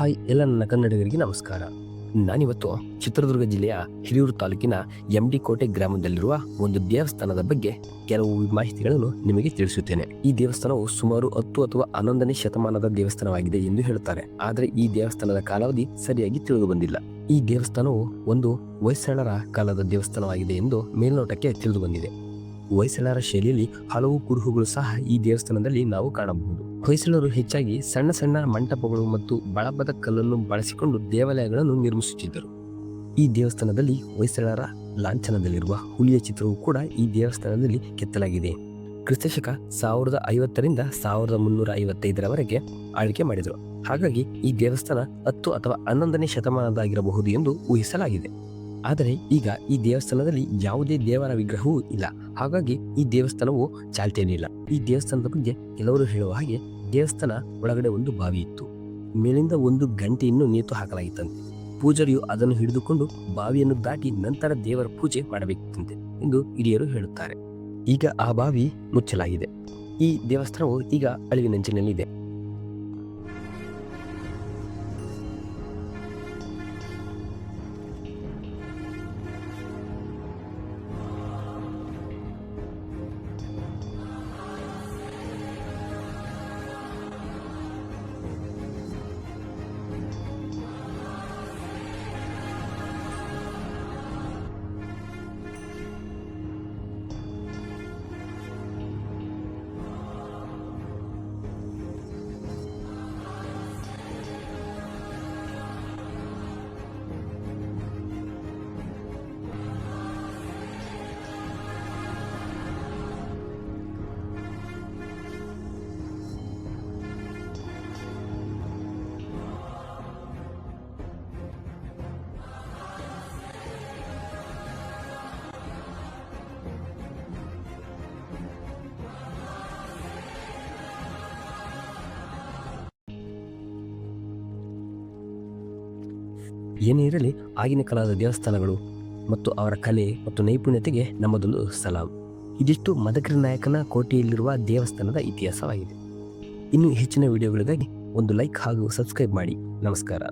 Hi ಎಲ್ಲ ನನ್ನ ಕನ್ನಡಿಗರಿಗೆ ನಮಸ್ಕಾರ. ನಾನಿವತ್ತು ಚಿತ್ರದುರ್ಗ ಜಿಲ್ಲೆಯ ಹಿರಿಯೂರು ತಾಲೂಕಿನ ಎಂ ಡಿ ಕೋಟೆ ಗ್ರಾಮದಲ್ಲಿರುವ ಒಂದು ದೇವಸ್ಥಾನದ ಬಗ್ಗೆ ಕೆಲವು ಮಾಹಿತಿಗಳನ್ನು ನಿಮಗೆ ತಿಳಿಸುತ್ತೇನೆ. ಈ ದೇವಸ್ಥಾನವು ಸುಮಾರು ಹತ್ತು ಅಥವಾ ಹನ್ನೊಂದನೇ ಶತಮಾನದ ದೇವಸ್ಥಾನವಾಗಿದೆ ಎಂದು ಹೇಳುತ್ತಾರೆ. ಆದರೆ ಈ ದೇವಸ್ಥಾನದ ಕಾಲಾವಧಿ ಸರಿಯಾಗಿ ತಿಳಿದು ಬಂದಿಲ್ಲ. ಈ ದೇವಸ್ಥಾನವು ಒಂದು ಹೊಯ್ಸಳರ ಕಾಲದ ದೇವಸ್ಥಾನವಾಗಿದೆ ಎಂದು ಮೇಲ್ನೋಟಕ್ಕೆ ತಿಳಿದು ಬಂದಿದೆ. ಹೊಯ್ಸಳರ ಶೈಲಿಯಲ್ಲಿ ಹಲವು ಕುರುಹುಗಳು ಸಹ ಈ ದೇವಸ್ಥಾನದಲ್ಲಿ ನಾವು ಕಾಣಬಹುದು. ಹೊಯ್ಸಳರು ಹೆಚ್ಚಾಗಿ ಸಣ್ಣ ಸಣ್ಣ ಮಂಟಪಗಳು ಮತ್ತು ಬಳಪದ ಕಲ್ಲನ್ನು ಬಳಸಿಕೊಂಡು ದೇವಾಲಯಗಳನ್ನು ನಿರ್ಮಿಸುತ್ತಿದ್ದರು. ಈ ದೇವಸ್ಥಾನದಲ್ಲಿ ಹೊಯ್ಸಳರ ಲಾಂಛನದಲ್ಲಿರುವ ಹುಲಿಯ ಚಿತ್ರವು ಕೂಡ ಈ ದೇವಸ್ಥಾನದಲ್ಲಿ ಕೆತ್ತಲಾಗಿದೆ. ಕ್ರಿಸ್ತಶಕ ಸಾವಿರದ ಐವತ್ತರಿಂದ ಸಾವಿರದ ಮುನ್ನೂರ ಐವತ್ತೈದರವರೆಗೆ ಆಳ್ವಿಕೆ ಮಾಡಿದರು. ಹಾಗಾಗಿ ಈ ದೇವಸ್ಥಾನ ಹತ್ತು ಅಥವಾ ಹನ್ನೊಂದನೇ ಶತಮಾನದಾಗಿರಬಹುದು ಎಂದು ಊಹಿಸಲಾಗಿದೆ. ಆದರೆ ಈಗ ಈ ದೇವಸ್ಥಾನದಲ್ಲಿ ಯಾವುದೇ ದೇವರ ವಿಗ್ರಹವೂ ಇಲ್ಲ. ಹಾಗಾಗಿ ಈ ದೇವಸ್ಥಾನವು ಚಾಲ್ತಿಯಲ್ಲಿಲ್ಲ ಈ ದೇವಸ್ಥಾನದ ಬಗ್ಗೆ ಕೆಲವರು ಹೇಳುವ ಹಾಗೆ ದೇವಸ್ಥಾನ ಒಳಗಡೆ ಒಂದು ಬಾವಿ ಇತ್ತು. ಮೇಲಿಂದ ಒಂದು ಗಂಟೆಯನ್ನು ನೇತು ಹಾಕಲಾಗಿತ್ತಂತೆ. ಪೂಜಾರಿಯು ಅದನ್ನು ಹಿಡಿದುಕೊಂಡು ಬಾವಿಯನ್ನು ದಾಟಿ ನಂತರ ದೇವರ ಪೂಜೆ ಮಾಡಬೇಕಂತೆ ಎಂದು ಹಿರಿಯರು ಹೇಳುತ್ತಾರೆ. ಈಗ ಆ ಬಾವಿ ಮುಚ್ಚಲಾಗಿದೆ. ಈ ದೇವಸ್ಥಾನವು ಈಗ ಅಳಿವಿನಂಚಿನಲ್ಲಿದೆ. ಏನೇ ಇರಲಿ, ಆಗಿನ ಕಾಲದ ದೇವಸ್ಥಾನಗಳು ಮತ್ತು ಅವರ ಕಲೆ ಮತ್ತು ನೈಪುಣ್ಯತೆಗೆ ನಮ್ಮದೊಂದು ಸಲಾಂ. ಇದಿಷ್ಟು ಮದಕರಿ ನಾಯಕನ ಕೋಟೆಯಲ್ಲಿರುವ ದೇವಸ್ಥಾನದ ಇತಿಹಾಸವಾಗಿದೆ. ಇನ್ನು ಹೆಚ್ಚಿನ ವಿಡಿಯೋಗಳಿಗಾಗಿ ಒಂದು ಲೈಕ್ ಹಾಗೂ ಸಬ್ಸ್ಕ್ರೈಬ್ ಮಾಡಿ. ನಮಸ್ಕಾರ.